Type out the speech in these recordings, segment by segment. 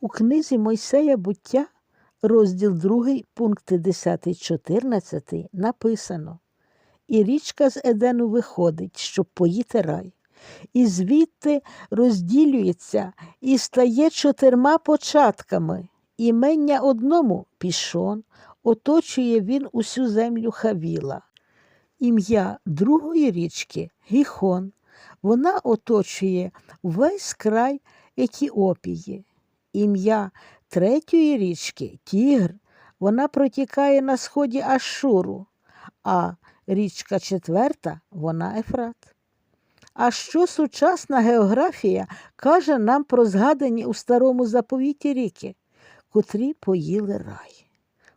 У книзі Мойсея буття, розділ 2, пункти 10, 14, написано І річка з Едену виходить, щоб поїти рай, і звідти розділюється і стає чотирма початками. Імення одному пішон, оточує він усю землю Хавіла. Ім'я другої річки Гіхон. Вона оточує весь край Етіопії. Ім'я третьої річки Тігр. Вона протікає на сході Ашуру, а річка четверта вона Ефрат. А що сучасна географія каже нам про згадані у старому заповіті ріки, котрі поїли рай?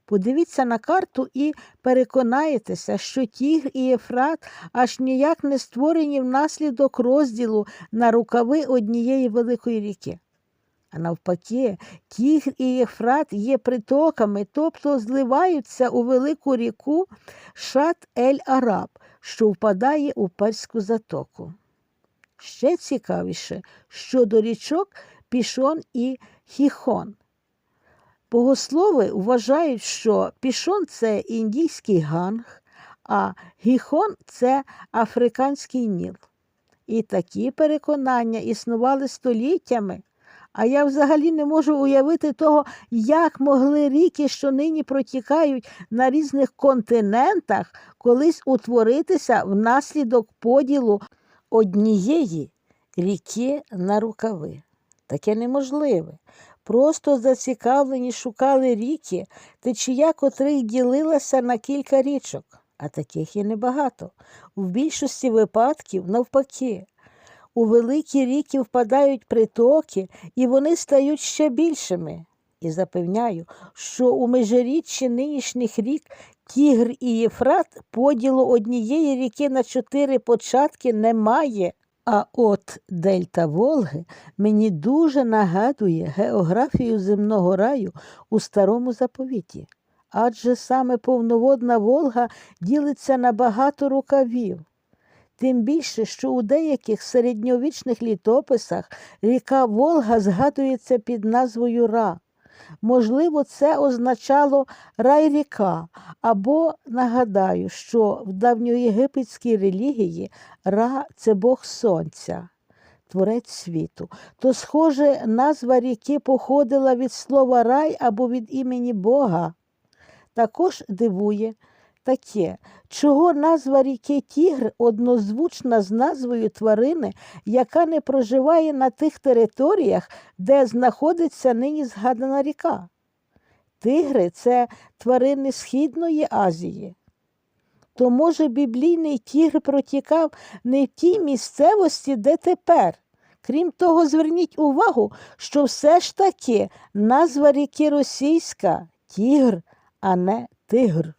Подивіться на карту і переконаєтеся, що Тігр і Єфрат аж ніяк не створені внаслідок розділу на рукави однієї великої ріки. А навпаки, Тігр і Єфрат є притоками, тобто зливаються у велику ріку Шат Ель Араб, що впадає у Перську затоку. Ще цікавіше щодо річок Пішон і Хіхон. Богослови вважають, що пішон це індійський ганг, а гіхон це африканський ніл. І такі переконання існували століттями. А я взагалі не можу уявити того, як могли ріки, що нині протікають на різних континентах, колись утворитися внаслідок поділу однієї ріки на рукави. Таке неможливе. Просто зацікавлені шукали ріки, течія котрих ділилася на кілька річок, а таких є небагато. В більшості випадків, навпаки, у великі ріки впадають притоки, і вони стають ще більшими. І запевняю, що у межиріччі нинішніх рік Тігр і Єфрат поділу однієї ріки на чотири початки немає. А от Дельта Волги мені дуже нагадує географію земного раю у старому заповіті. Адже саме повноводна Волга ділиться на багато рукавів. Тим більше, що у деяких середньовічних літописах ріка Волга згадується під назвою Ра. Можливо, це означало рай ріка, або нагадаю, що в давньоєгипетській релігії Ра це Бог Сонця, творець світу. То, схоже, назва ріки походила від слова рай або від імені Бога. Також дивує таке, чого назва ріки Тігр однозвучна з назвою тварини, яка не проживає на тих територіях, де знаходиться нині згадана ріка. Тигри це тварини Східної Азії. То, може, біблійний тігр протікав не в тій місцевості, де тепер. Крім того, зверніть увагу, що все ж таки назва ріки російська тігр, а не тигр.